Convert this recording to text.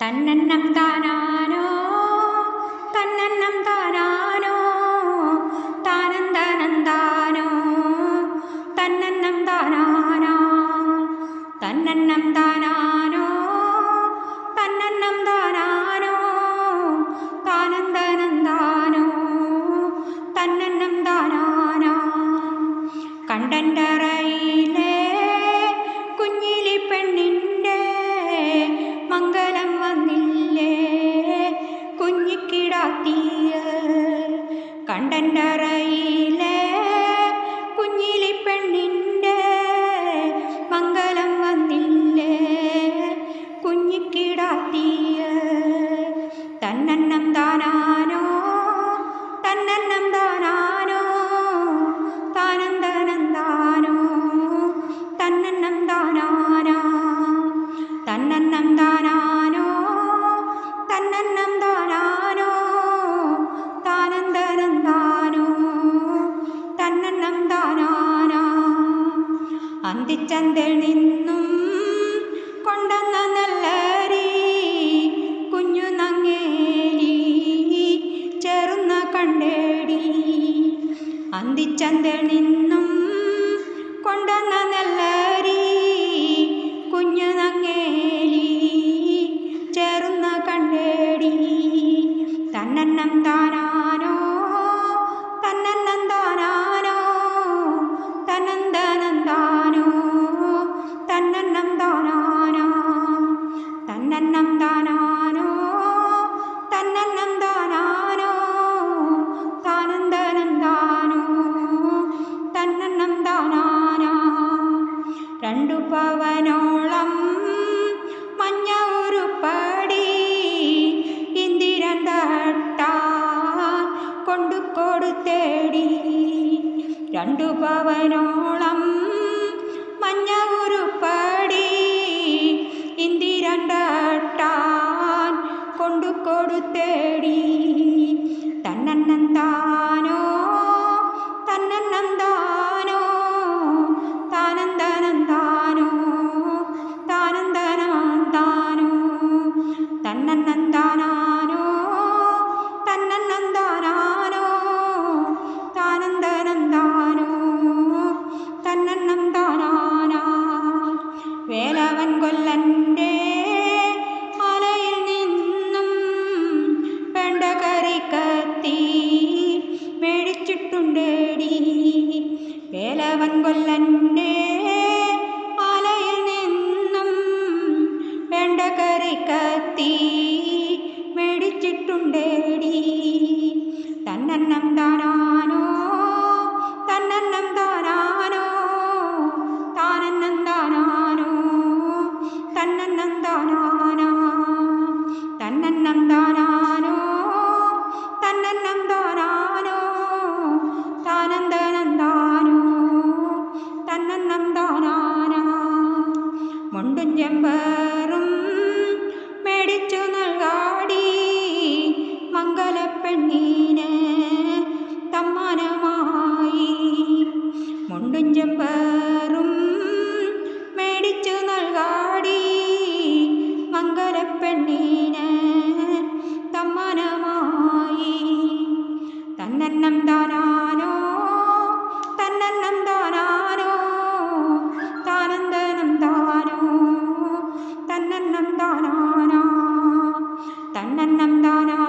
തന്നന്നം താനാനോ തന്നന്നം താനാനോ താനന്ദാനന്ദാനോ തന്നന്നം താനാനോ തന്നന്നം താനാനോ തന്നന്നം താനാനോ താനന്ദനന്ദാനോ തന്നന്നം താനാനോ കണ്ടന്ററയിലെ കുഞ്ഞിക്കിടാത്തിയ കണ്ടന്ററയിലെ അന്തിച്ചന്തൽ നിന്നും കൊണ്ടെന്ന നല്ലരി കുഞ്ഞു നങ്ങേലി ചേർന്ന കണ്ടേടി. അന്തിച്ചന്തൽ നിന്നും കൊണ്ടെന്ന നല്ലരി കുഞ്ഞു നങ്ങേലി ചേർന്ന കണ്ടേടി. തന്നെണ്ണം താനാനോ രണ്ടു പവനോളം മഞ്ഞ ഉരുപ്പടി ഇന്ദിരൻ തട്ട കൊണ്ടു കൊടുത്തേടി. രണ്ടു പവനോളം തന്നന്നന്ദാനാനോ തന്നന്നന്താനാനോ? താനന്ദനന്ദാനോ തന്നന്നന്ദാനാനാ വേലവൻ കൊല്ലന്റെ മലയിൽ നിന്നും പെണ്ടകരിക്കത്തി വേലവൻ കൊല്ലന്റെ മേടിച്ചിട്ടുണ്ടേടി തന്നന്നം താനാനോ തന്നന്നം താനാനോ താനന്നം താനാനോ തന്നന്നം താനാനോ തന്നന്നം താനാനോ തന്നന്നം താനാനോ താനന്ദനന്ദാനോ തന്നന്നം താനാനോ. മുണ്ടും ചെമ്പേറും മംഗലപ്പെണ്ണീന് തമ്മാനമായി മുണ്ടും ചെമ്പേറും മേടിച്ചു നൽകാടി. മംഗലപ്പെണ്ണീന് തമ്മാനമായി തന്നന്നം താനാനോ തന്നന്നം താനാനോ താനന്ദനം താനോ തന്നന്നം താനാനോ തന്നന്നം താ